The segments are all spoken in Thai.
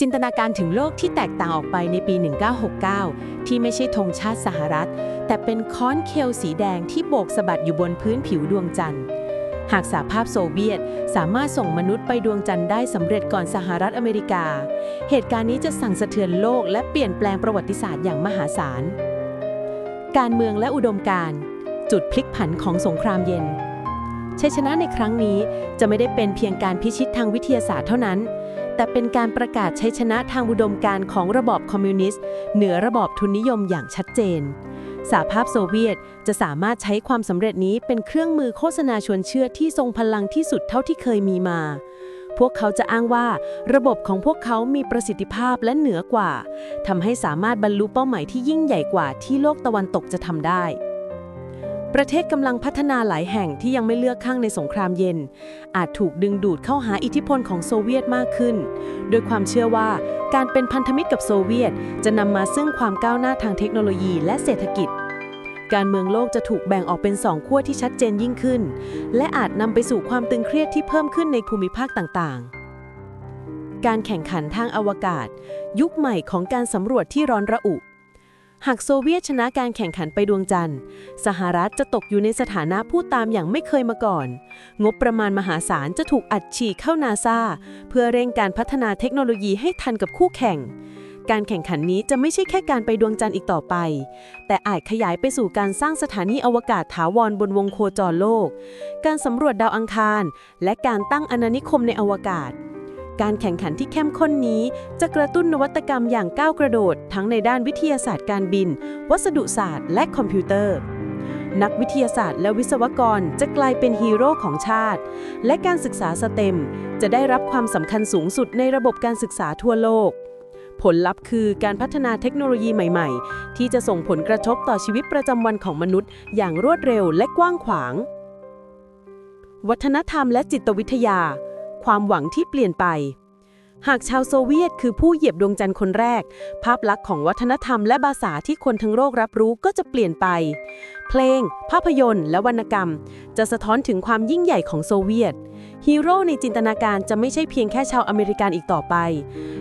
จินตนาการถึงโลกที่แตกต่างออกไปในปี 1969 ที่ไม่ใช่ธงชาติสหรัฐ แต่เป็นค้อนเคลสีแดงที่โบกสะบัดอยู่บนพื้นผิวดวงจันทร์ หากสหภาพโซเวียตสามารถส่งมนุษย์ไปดวงจันทร์ได้สำเร็จก่อนสหรัฐอเมริกา เหตุการณ์นี้จะสั่งสะเทือนโลกและเปลี่ยนแปลงประวัติศาสตร์อย่างมหาศาล การเมืองและอุดมการณ์จุดพลิกผันของสงครามเย็นชัยชนะในครั้งนี้จะไม่ได้เป็นเพียงการพิชิตทางวิทยาศาสตร์เท่านั้น แต่เป็นการประกาศใชัยชนะทางอุดมการของระบอบคอมมิวนิสต์ เหนือระบอบทุนนิยมอย่างชัดเจน สหภาพโซเวียตจะสามารถใช้ความสำเร็จนี้เป็นเครื่องมือโฆษณาชวนเชื่อที่ทรงพลังที่สุดเท่าที่เคยมีมา พวกเขาจะอ้างว่าระบบของพวกเขามีประสิทธิภาพและเหนือกว่าทำให้สามารถบรรลุเป้าหมายที่ยิ่งใหญ่กว่าที่โลกตะวันตกจะทำได้ ประเทศกำลังพัฒนาหลายแห่งที่ยังไม่เลือกข้างในสงครามเย็น อาจถูกดึงดูดเข้าหาอิทธิพลของโซเวียตมากขึ้น โดยความเชื่อว่าการเป็นพันธมิตรกับโซเวียต จะนำมาซึ่งความก้าวหน้าทางเทคโนโลยีและเศรษฐกิจ การเมืองโลกจะถูกแบ่งออกเป็นสองขั้วที่ชัดเจนยิ่งขึ้น และอาจนำไปสู่ความตึงเครียดที่เพิ่มขึ้นในภูมิภาคต่างๆ การแข่งขันทางอวกาศ ยุคใหม่ของการสำรวจที่ร้อนระอุ หากโซเวียตชนะการแข่งขันไปดวงจันทร์ สหรัฐจะตกอยู่ในสถานะผู้ตามอย่างไม่เคยมาก่อน งบประมาณมหาศาลจะถูกอัดฉีดเข้านาซาเพื่อเร่งการพัฒนาเทคโนโลยีให้ทันกับคู่แข่ง การแข่งขันนี้จะไม่ใช่แค่การไปดวงจันทร์อีกต่อไป แต่อาจขยายไปสู่การสร้างสถานีอวกาศถาวรบนวงโคจรโลก การสำรวจดาวอังคาร และการตั้งอาณานิคมในอวกาศ การแข่งขันที่เข้มข้นนี้ จะกระตุ้นนวัตกรรมอย่างก้าวกระโดด ทั้งในด้านวิทยาศาสตร์การบิน วัสดุศาสตร์และคอมพิวเตอร์ นักวิทยาศาสตร์และวิศวกรจะกลายเป็นฮีโร่ของชาติ และการศึกษาสเต็ม จะได้รับความสำคัญสูงสุดในระบบการศึกษาทั่วโลก ผลลัพธ์คือการพัฒนาเทคโนโลยีใหม่ ๆ ที่จะส่งผลกระทบต่อชีวิตประจำวันของมนุษย์ อย่างรวดเร็วและกว้างขวาง วัฒนธรรมและจิตวิทยา ความหวังที่เปลี่ยนไป หากชาวโซเวียตคือผู้เหยียบดวงจันทร์คนแรก ภาพลักษณ์ของวัฒนธรรมและภาษาที่คนทั้งโลกรับรู้ก็จะเปลี่ยนไป เพลง ภาพยนตร์ และวรรณกรรม จะสะท้อนถึงความยิ่งใหญ่ของโซเวียตฮีโร่ในจินตนาการจะไม่ใช่เพียงแค่ชาวอเมริกันอีกต่อไป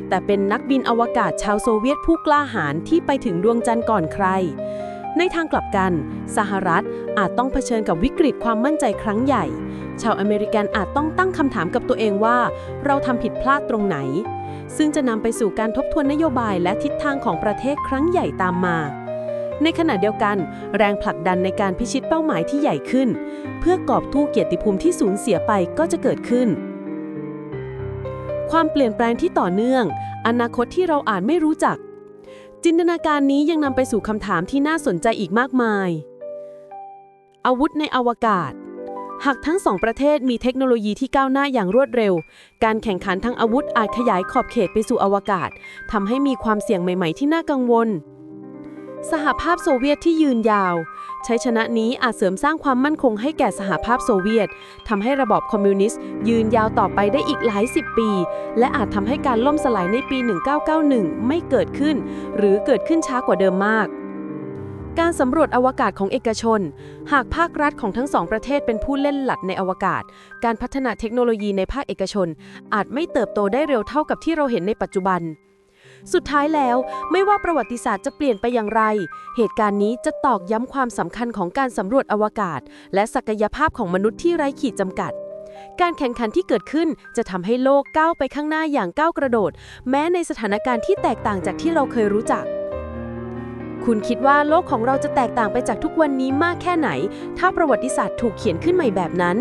แต่เป็นนักบินอวกาศชาวโซเวียตผู้กล้าหาญที่ไปถึงดวงจันทร์ก่อนใคร ในทางกลับกัน สหรัฐอาจต้องเผชิญกับวิกฤตความมั่นใจครั้งใหญ่ ชาวอเมริกันอาจต้องตั้งคำถามกับตัวเองว่า เราทำผิดพลาดตรงไหน ซึ่งจะนำไปสู่การทบทวนนโยบายและทิศทางของประเทศครั้งใหญ่ตามมาในขณะเดียวกัน แรงผลักดันในการพิชิตเป้าหมายที่ใหญ่ขึ้น เพื่อกอบทูเกียรติภูมิที่สูญเสียไปก็จะเกิดขึ้น ความเปลี่ยนแปลงที่ต่อเนื่อง อนาคตที่เราอาจไม่รู้จัก จินตนาการนี้ยังนำไปสู่คำถามที่น่าสนใจอีกมากมาย อาวุธในอวกาศ หากทั้งสองประเทศมีเทคโนโลยีที่ก้าวหน้าอย่างรวดเร็ว การแข่งขันทางอาวุธอาจขยายขอบเขตไปสู่อวกาศทำให้มีความเสี่ยงใหม่ ๆ ที่น่ากังวล สหภาพโซเวียตที่ยืนยาว ชัยชนะนี้อาจเสริมสร้างความมั่นคงให้แก่สหภาพโซเวียตทำให้ระบอบคอมมิวนิสต์ยืนยาวต่อไปได้อีกหลายสิบปี และอาจทำให้การล่มสลายในปี 1991 ไม่เกิดขึ้น หรือเกิดขึ้นช้ากว่าเดิมมากการสำรวจอวกาศของเอกชน หากภาครัฐของทั้งสองประเทศเป็นผู้เล่นหลัดในอวกาศ การพัฒนาเทคโนโลยีในภาคเอกชน อาจไม่เติบโตได้เร็วเท่ากับที่เราเห็นในปัจจุบัน สุดท้ายแล้วไม่ว่าประวัติศาสตร์จะเปลี่ยนไปอย่างไร เหตุการณ์นี้จะตอกย้ำความสำคัญของการสำรวจอวกาศ และศักยภาพของมนุษย์ที่ไร้ขีดจำกัด การแข่งขันที่เกิดขึ้นจะทำให้โลกก้าวไปข้างหน้าอย่างก้าวกระโดด แม้ในสถานการณ์ที่แตกต่างจากที่เราเคยรู้จัก คุณคิดว่าโลกของเราจะแตกต่างไปจากทุกวันนี้มากแค่ไหน ถ้าประวัติศาสตร์ถูกเขียนขึ้นใหม่แบบนั้น